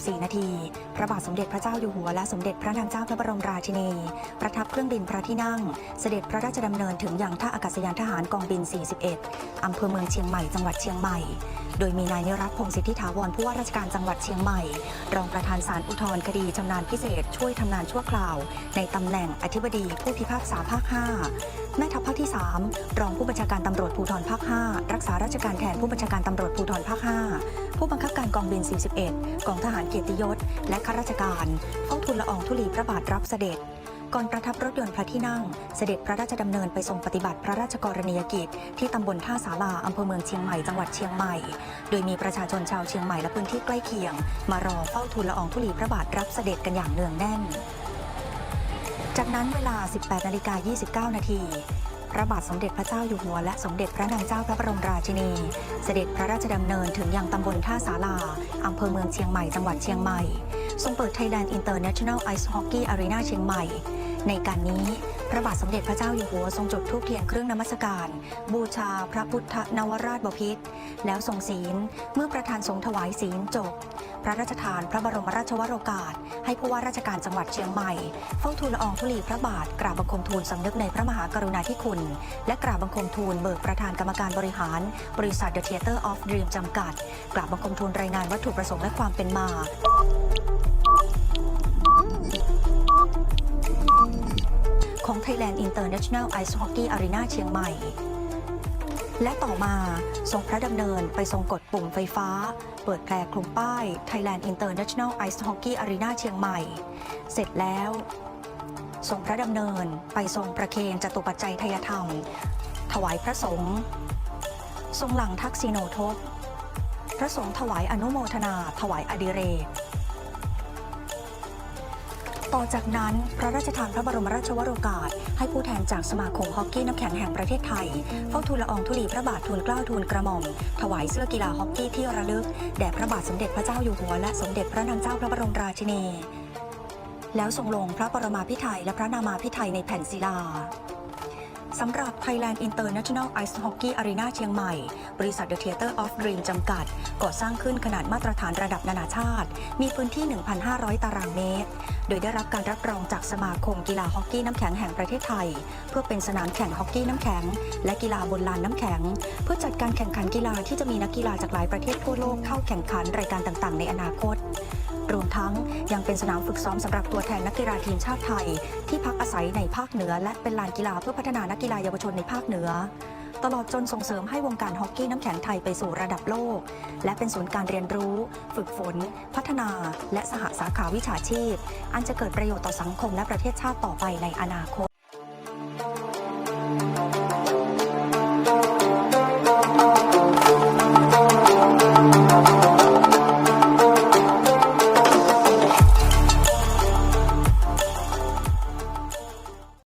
14 นาที พระบาทสมเด็จพระเจ้าอยู่หัวและสมเด็จพระนางเจ้าพระบรมราชินี ประทับเครื่องบินพระที่นั่ง เสด็จพระราชดำเนินถึงยังท่าอากาศยานทหารกองบิน 41 อำเภอเมืองเชียงใหม่ จังหวัดเชียงใหม่ โดยมีนายนิรัตพงศิทธิถาวรผู้ว่าราชการจังหวัดเชียงใหม่ รองประธานศาลอุทธรณ์คดีชำนาญพิเศษ ช่วยทำงานชั่วคราว ในตำแหน่งอธิบดีผู้พิพากษาภาค 5แม่ทัพภาคที่ 3 รองผู้บัญชาการตำรวจภูธรภาค 5 รักษาราชการแทนผู้บัญชาการตำรวจภูธรภาค 5 ผู้บังคับการกองบิน 41 กองทหารเกียรติยศ และข้าราชการเฝ้าทูลละอองธุลีพระบาทรับเสด็จ ก่อนประทับรถยนต์พระที่นั่ง เสด็จพระราชดำเนินไปทรงปฏิบัติพระราชกรณียกิจ ที่ตำบลท่าสาราอำเภอเมืองเชียงใหม่จังหวัดเชียงใหม่ โดยมีประชาชนชาวเชียงใหม่และพื้นที่ใกล้เคียง มารอเฝ้าทูลละอองธุลีพระบาทรับเสด็จกันอย่างเนืองแน่น จากนั้นเวลา 18นาฬิกา29 นาที พระบาทสมเด็จพระเจ้าอยู่หัวและสมเด็จพระนางเจ้าพระบรมราชินี เสด็จพระราชดำเนินถึงยังตำบลท่าสาราอำเภอเมืองเชียงใหม่จังหวัดเชียงใหม่ ทรงเปิด Thailand International Ice Hockey Arena เชียงใหม่ ในการนี้พระบาทสมเด็จพระเจ้าอยู่หัวทรงจุดธูปเทียนเครื่องนมัสการ บูชาพระพุทธนวราชบพิตรแล้วทรงศีลเมื่อประธานทรงถวายศีลจบ พระราชทานพระบรมราชวโรกาส ให้ผู้ว่าราชการจังหวัดเชียงใหม่เฝ้าทูลละอองธุลีพระบาทกราบบังคมทูลสำนึกในพระมหากรุณาธิคุณ และกราบบังคมทูลเบิกประธานกรรมการบริหาร บริษัท The Theater of Dream จำกัด กราบบังคมทูลรายงานวัตถุประสงค์และความเป็นมาของ Thailand International Ice Hockey Arena เชียงใหม่ และต่อมาทรงพระดำเนินไปทรงกดปุ่มไฟฟ้า เปิดแพรคลุมป้าย Thailand International Ice Hockey Arena เชียงใหม่ เสร็จแล้วทรงพระดำเนินไปทรงประเคนจตุปัจจัยทยธรรม ถวายพระสงฆ์ทรงหลังทักษิโนทศพระสงฆ์ถวายอนุโมทนา ถวายอดิเรก ต่อจากนั้นพระราชทานพระบรมราชวโรกาส ให้ผู้แทนจากสมาคมฮอกกี้น้ำแข็งแห่งประเทศไทยเฝ้าทูลละอองธุลีพระบาททูลเกล้าทูลกระหม่อม ถวายเสื้อกีฬาฮอกกี้ที่ระลึกแด่พระบาทสมเด็จพระเจ้าอยู่หัวและสมเด็จพระนางเจ้าพระบรมราชินี แล้วทรงลงพระปรมาภิไธยและพระนามาภิไธยในแผ่นศิลา สำหรับ Thailand International Ice Hockey Arena เชียงใหม่ บริษัท The Theater of Dream จำกัด ก่อสร้างขึ้นขนาดมาตรฐานระดับนานาชาติ มีพื้นที่ 1,500 ตารางเมตร โดยได้รับการรับรองจากสมาคมกีฬาฮอกกี้น้ำแข็งแห่งประเทศไทย เพื่อเป็นสนามแข่งฮอกกี้น้ำแข็ง และกีฬาบนลานน้ำแข็ง เพื่อจัดการแข่งขันกีฬาที่จะมีนักกีฬาจากหลายประเทศทั่วโลกเข้าแข่งขันรายการต่างๆ ในอนาคต รวมทั้งยังเป็นสนามฝึกซ้อมสำหรับตัวแทนนักกีฬาทีมชาติไทย ที่พักอาศัยในภาคเหนือ และเป็นลานกีฬาเพื่อพัฒนานักกีฬาเยาวชนในภาคเหนือ ตลอดจนส่งเสริมให้วงการฮอกกี้น้ำแข็งไทยไปสู่ระดับโลก และเป็นศูนย์การเรียนรู้ ฝึกฝน พัฒนา และสหสาขาวิชาชีพ อันจะเกิดประโยชน์ต่อสังคมและประเทศชาติต่อไปในอนาคต